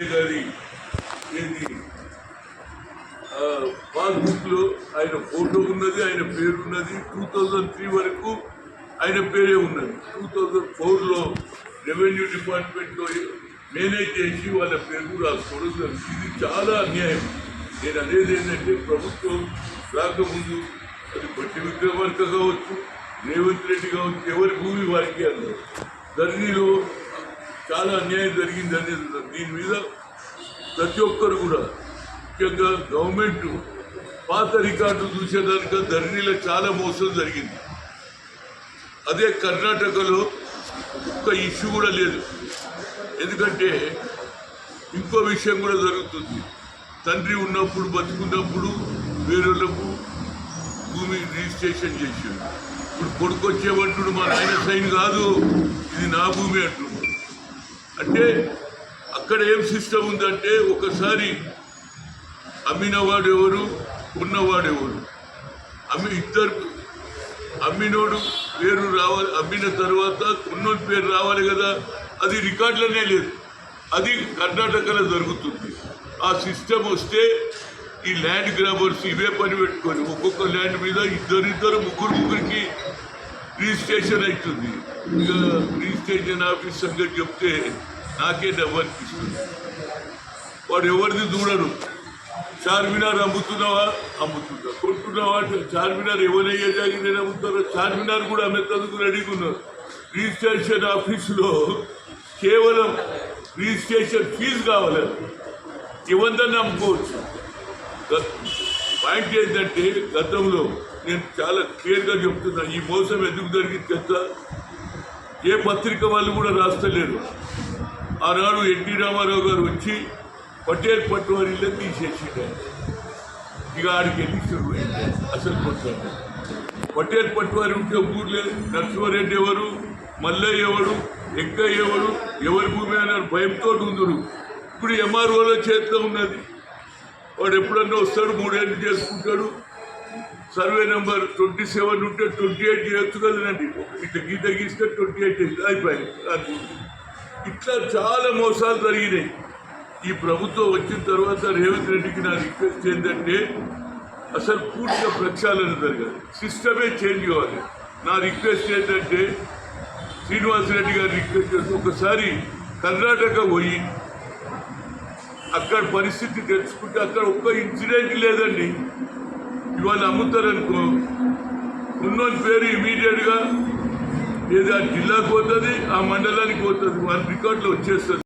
గారి పాస్బుక్లో ఆయన ఫోటో ఉన్నది ఆయన పేరు ఉన్నది టూ థౌజండ్ త్రీ వరకు ఆయన పేరే ఉన్నది. టూ థౌజండ్ ఫోర్లో రెవెన్యూ డిపార్ట్మెంట్లో మేనేజ్ చేసి వాళ్ళ పేరు రాసుకోవడం జరిగింది ఇది చాలా అన్యాయం. నేను అనేది ఏంటంటే ప్రభుత్వం రాకముందు అది బట్టి విక్రమార్క కావచ్చు రేవంత్ రెడ్డి కావచ్చు ఎవరి భూమి వారికి అన్నారు ధరణిలో చాలా అన్యాయం జరిగింది అనేది దీని మీద ప్రతి ఒక్కరు కూడా ముఖ్యంగా గవర్నమెంట్ పాత రికార్డు చూసేదానిక ధరణిలో చాలా మోసం జరిగింది. అదే కర్ణాటకలో ఒక్క ఇష్యూ కూడా లేదు. ఎందుకంటే ఇంకో విషయం కూడా జరుగుతుంది. తండ్రి ఉన్నప్పుడు బతుకున్నప్పుడు వేరేళ్ళకు భూమి రిజిస్ట్రేషన్ చేసిండు. ఇప్పుడు కొడుకు వచ్చేవంటుడు మా నాయన సైన్ కాదు ఇది నా భూమి అంటుడు. అంటే అక్కడ ఏం సిస్టమ్ ఉందంటే ఒకసారి అమ్మినవాడు ఎవరు ఉన్నవాడు ఎవరు? అమ్మి ఇద్దరు అమ్మినోడు పేరు రావాలి అమ్మిన తర్వాత కొన్నోడు పేరు రావాలి కదా అది రికార్డులనే లేదు. అది కర్ణాటకలో జరుగుతుంది. ఆ సిస్టమ్ వస్తే ఈ ల్యాండ్ గ్రాబర్స్ ఇవే పని పెట్టుకొని ఒక్కొక్క ల్యాండ్ మీద ఇద్దరిద్దరు ముగ్గురు ముగ్గురికి రిజిస్ట్రేషన్ అవుతుంది ఇక రిజిస్ట్రేషన్ ఆఫీస్ సంగతి చెప్తే నాకే డబ్బు అనిపిస్తుంది వాడు ఎవరిది చూడరు చార్మినార్ అమ్ముతున్నావా అమ్ముతున్నా కొంటున్నావా చార్మినార్ ఎవరయ్యే జాగిరి అమ్ముతారో చార్మినార్ కూడా అమ్మేందుకు రెడీగా ఉన్నారు రిజిస్ట్రేషన్ ఆఫీసులో కేవలం రిజిస్ట్రేషన్ ఫీజు కావాలి ఇవంతా అమ్ముకోవచ్చు పాయింట్ ఏంటంటే గతంలో నేను చాలా క్లియర్గా చెప్తున్నా ఈ మోసం ఎందుకు జరిగింది కదా ఏ పత్రిక వాళ్ళు కూడా రాస్తలేరు. ఆనాడు ఎన్టీ రామారావు గారు వచ్చి పటేల్ పట్టువారిలో తీసేసిండు. ఇక ఆడికి వెళ్ళి అసలు కొట్టాడు పటేల్ పట్టువారి ఉంటే ఊర్లే నరసింహారెడ్డి ఎవరు మల్లయ్య ఎవరు ఎంకయ్య ఎవరు ఎవరి భూమి అన్నారు భయంతో ఉందరు ఇప్పుడు ఎంఆర్ఓల చేతిలో ఉన్నది. వాడు ఎప్పుడన్నా వస్తాడు మూడేళ్ళు చేసుకుంటాడు. సర్వే నెంబర్ ట్వంటీ సెవెన్ ఉంటే ట్వంటీ ఎయిట్ చేయొచ్చు కదండి ఇట్లా గీత గీస్తే ట్వంటీ ఎయిట్ అయిపోయింది. ఇట్లా చాలా మోసాలు జరిగినాయి. ఈ ప్రభుత్వం వచ్చిన తర్వాత రేవంత్ రెడ్డికి నా రిక్వెస్ట్ ఏంటంటే అసలు పూర్తిగా ప్రక్షాళన జరగాలి సిస్టమే చేంజ్ కావాలి. నా రిక్వెస్ట్ ఏంటంటే శ్రీనివాసరెడ్డి గారి రిక్వెస్ట్ చేస్తే ఒకసారి కర్ణాటక పోయి అక్కడ పరిస్థితి తెచ్చుకుంటే అక్కడ ఒక్క ఇన్సిడెంట్ లేదండి. ఇవాళ అమ్ముతారనుకో ఉన్నోని పేరు ఇమీడియట్గా ఏదో ఆ జిల్లాకు పోతుంది ఆ మండలానికి పోతుంది. వాళ్ళ రికార్డులు వచ్చేస్తుంది.